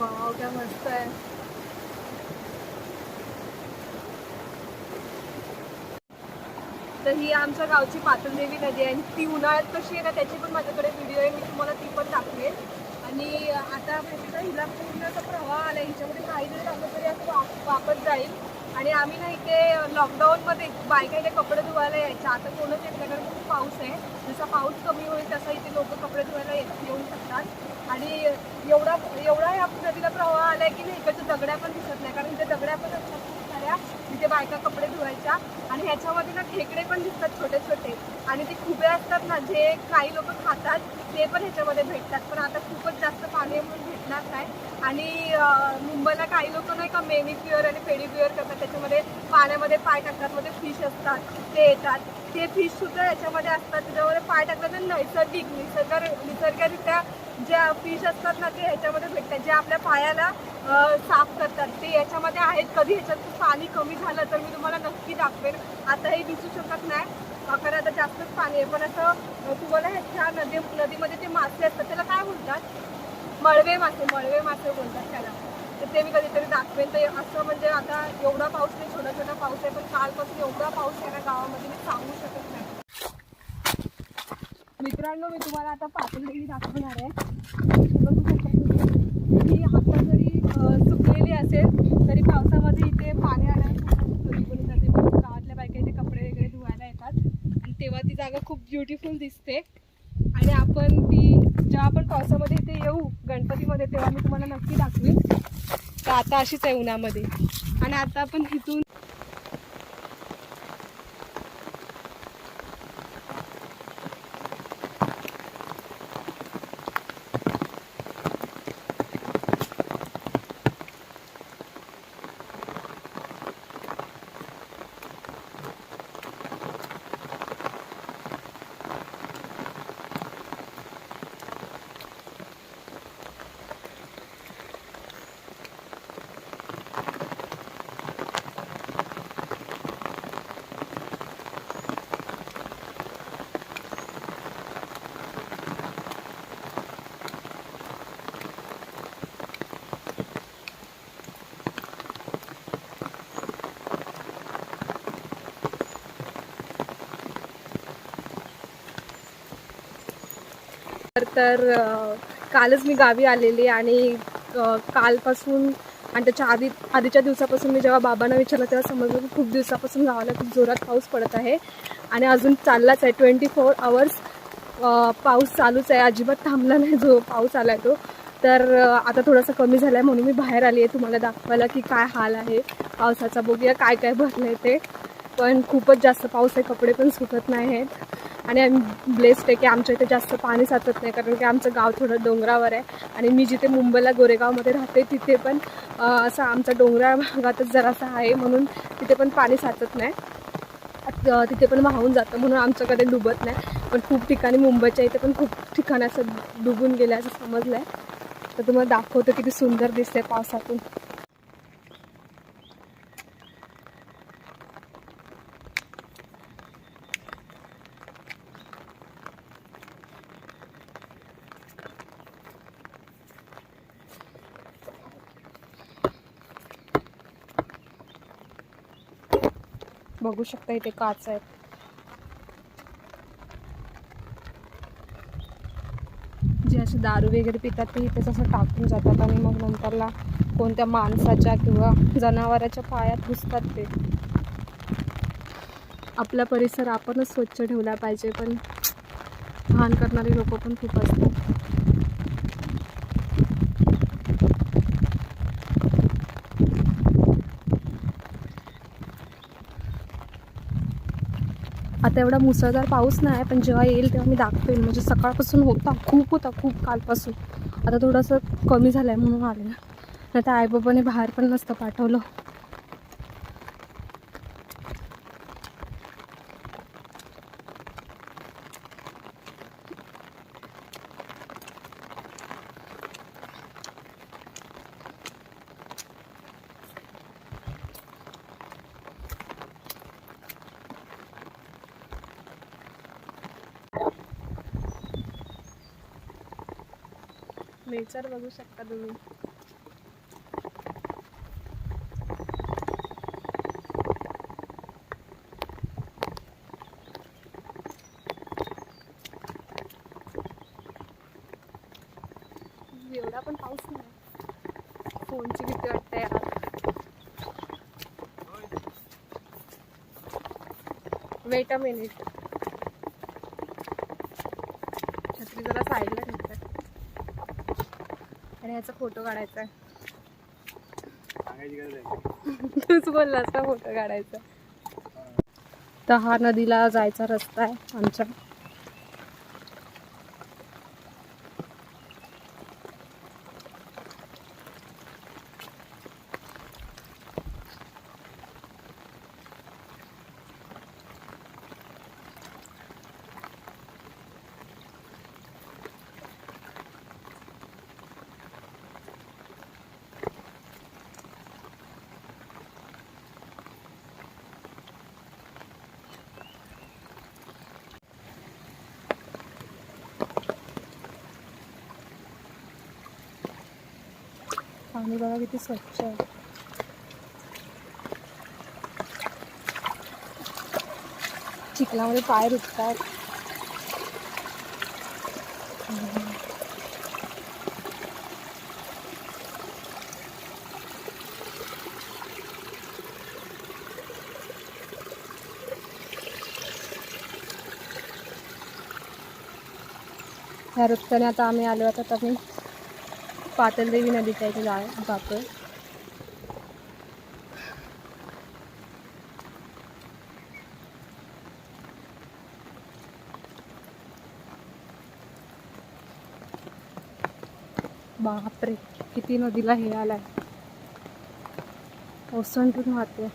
मजा मस्त आहे तर ही आमच्या गावची पातळदेवी नदी आहे आणि ती उन्हाळ्यात कशी आहे ना त्याची पण माझ्याकडे व्हिडिओ आहे मी तुम्हाला ती पण दाखवेल. आणि आता माहिती हिला पूर्ण असा प्रवाह आला हिच्यामध्ये काही जरी झालं तरी असं वा- वापस जाईल. आणि आम्ही ना इथे लॉकडाऊनमध्ये बायका कपडे धुवायला यायचे. आता कोणच येत नाही कारण खूप पाऊस आहे. जसा पाऊस कमी होईल तसा इथे लोक कपडे धुवायला येत येऊ शकतात. आणि एवढा एवढा या आहे की नाही इकडच्या दगड्या पण दिसत नाही. कारण इथे दगड्या पण असतात खूप साऱ्या. तिथे बायका कपडे धुवायच्या आणि ह्याच्यामध्ये ना खेकडे पण दिसतात छोटे छोटे आणि ते खुबे असतात ना जे काही लोक खातात ते पण ह्याच्यामध्ये भेटतात. पण आता खूपच जास्त पाणी म्हणून भेटणार नाही. आणि मुंबईला काही लोक नाही का मेनिक्युअर आणि पेडिक्युअर करतात. त्याच्यामध्ये पाण्यामध्ये पाय टाकतात मध्ये फिश असतात ते येतात. ते फिश सुद्धा याच्यामध्ये असतात. त्याच्यामध्ये पाय टाकतात तर नैसर्गिक निसर्ग निसर्गरित्या ज्या फिश असतात ना ते ह्याच्यामध्ये भेटतात. जे आपल्या पायाला साफ करतात. ते याच्यामध्ये आहेत. कधी ह्याच्यात पाणी कमी झालं तर मी तुम्हाला नक्की दाखवेन. आता हे दिसू शकत नाही. अं, कारण आता जास्तच पाणी आहे. पण असं तुम्हाला ह्या नदी नदीमध्ये ते मासे असतात त्याला काय बोलतात? मळवे मासे मळवे मासे बोलतात त्याला. तर ते मी कधीतरी दाखवेन. ते असं म्हणजे आता एवढा पाऊस नाही छोटा छोटा पाऊस आहे पण कालपासून एवढा पाऊस आहे ना गावामध्ये मी सांगू शकत नाही. मित्रांनो मी तुम्हाला आता पातळी दाखवणार आहे. बघू शकता तुम्ही. ही आता जरी सुकलेली असेल तरी पावसामध्ये इथे पाणी आल्यानंतर जाते गावातल्या बायका इथे कपडे वगैरे धुवायला येतात. आणि तेव्हा ती जागा खूप ब्युटिफुल दिसते. आणि आपण ती जेव्हा आपण पावसामध्ये इथे येऊ गणपतीमध्ये तेव्हा मी तुम्हाला नक्की दाखवेन. तर आता अशीच आहे उन्हामध्ये. आणि आता आपण इथून तर कालच मी गावी आलेली आणि कालपासून आणि त्याच्या आधी आधीच्या दिवसापासून मी जेव्हा बाबांना विचारलं तेव्हा समजलं की खूप दिवसापासून गावाला खूप जोरात पाऊस पडत आहे आणि अजून चाललाच आहे. ट्वेंटी फोर आवर्स पाऊस चालूच आहे. अजिबात थांबला नाही जो पाऊस आला आहे तो. तर आता थोडासा कमी झाला आहे म्हणून मी बाहेर आली आहे तुम्हाला दाखवायला की काय हाल आहे. पावसाचा बघूया काय काय भरलं आहे ते. पण खूपच जास्त पाऊस आहे. कपडे पण सुकत नाही आहेत आणि आम्ही ब्लेस्ड आहे की आमच्या इथे जास्त पाणी साचत नाही कारण की आमचं गाव थोडं डोंगरावर आहे. आणि मी जिथे मुंबईला गोरेगावमध्ये राहते तिथे पण असं आमचा डोंगराळ भागातच जरासा आहे म्हणून तिथे पण पाणी साचत नाही. तिथे पण वाहून जातं म्हणून आमच्याकडे डुबत नाही. पण खूप ठिकाणी मुंबईच्या इथे पण खूप ठिकाणी असं डुबून गेलं असं समजलं आहे तर तुम्हाला दाखवतं किती सुंदर दिसते पावसातून. बघू शकता इथे काच आहेत. जे असे दारू वगैरे पितात ते इथेच असं टाकून जातात आणि मग नंतरला कोणत्या माणसाच्या किंवा जनावराच्या पायात घुसतात ते. आपला परिसर आपणच स्वच्छ ठेवला पाहिजे पण घाण करणारे लोक पण खूप असतात. आता एवढा मुसळधार पाऊस नाही आहे पण जेव्हा येईल तेव्हा मी दाखवेन म्हणजे सकाळपासून होता खूप होता खूप कालपासून. आता थोडंसं कमी झालं आहे म्हणून आले नाही तर आईबाबाने बाहेर पण नसतं पाठवलं. नेचर बघू शकता तुम्ही. एवढा पण पाऊस नाही. फोनची भीती वाटते यार. वेट अ मिनिट ह्याचा फोटो काढायचा तूच बोललास का फोटो काढायचा? तर हा नदीला जायचा रस्ता आहे आमच्या. पाणी बघा किती स्वच्छ आहे. चिखलामध्ये पाय रुततात. ह्या रस्त्याने आता आम्ही आलो आता आम्ही पातलदेवी नदीच्या इथे जा जातो बापरे किती नदीला हे आलाय. ओसंडून वाहते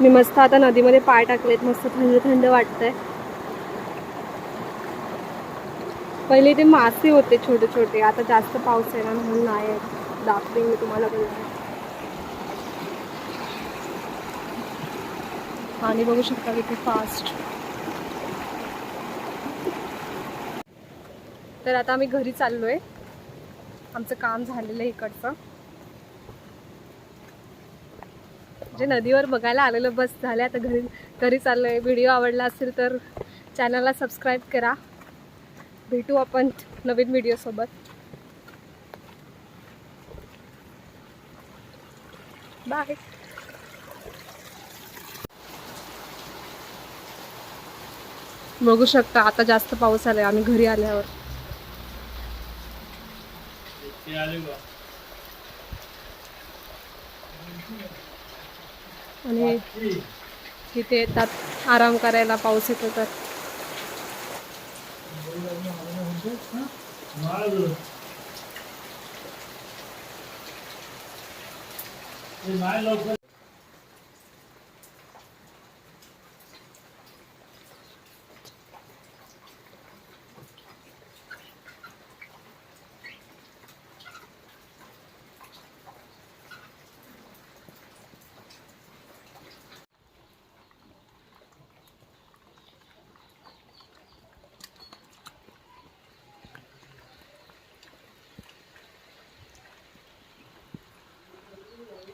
मी मस्त आता नदीमध्ये पाय टाकलेत मस्त थंड थंड वाटतंय. पहिले ते मासे होते छोटे छोटे आता जास्त पाऊस आहे ना म्हणून नाही आहेत मी तुम्हाला पाणी बघू शकता किती फास्ट तर आता आम्ही घरी चाललो आहे आमचं काम झालेलं आहे इकडचं. जे नदीवर बघायला आलेलं बस झालं आता घरी घरी चाललोय. व्हिडिओ आवडला असेल तर चॅनलला सबस्क्राईब करा. भेटू आपण नवीन व्हिडिओसोबत बाय बघू शकता आता जास्त पाऊस आलाय आम्ही घरी आल्यावर. आणि तिथे येतात आराम करायला पाऊस येतो तर. लवकर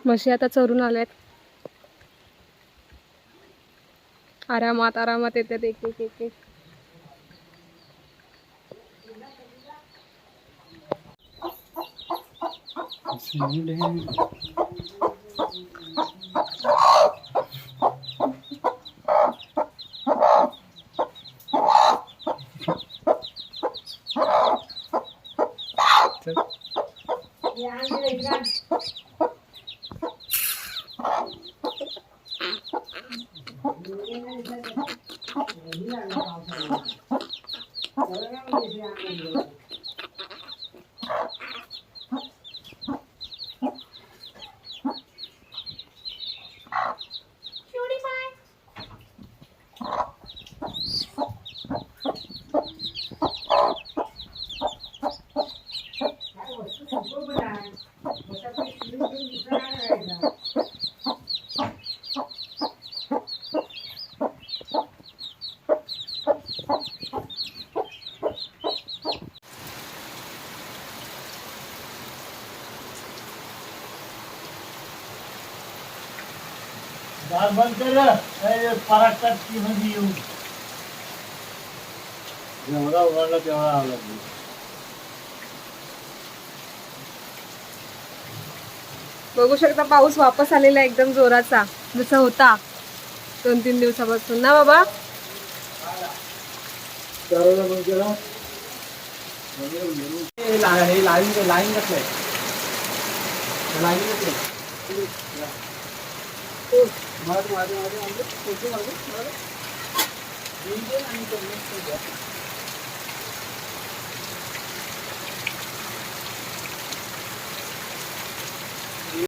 म्हशी आता चरून आल्यात. आरामात आरामात येतात एक एक एक एक. दार बंद कर परागतात ती मध्ये येऊ. जेवढा उघडला तेवढा आला बघू शकता पाऊस वापस आलेला एकदम जोराचा. जसा होता दोन तीन दिवसापासून. ना बाबा? हे हे लाईन लाईन कसलं आहे? लाईन कसलं मागे मागे मागे मागे आणि मागे.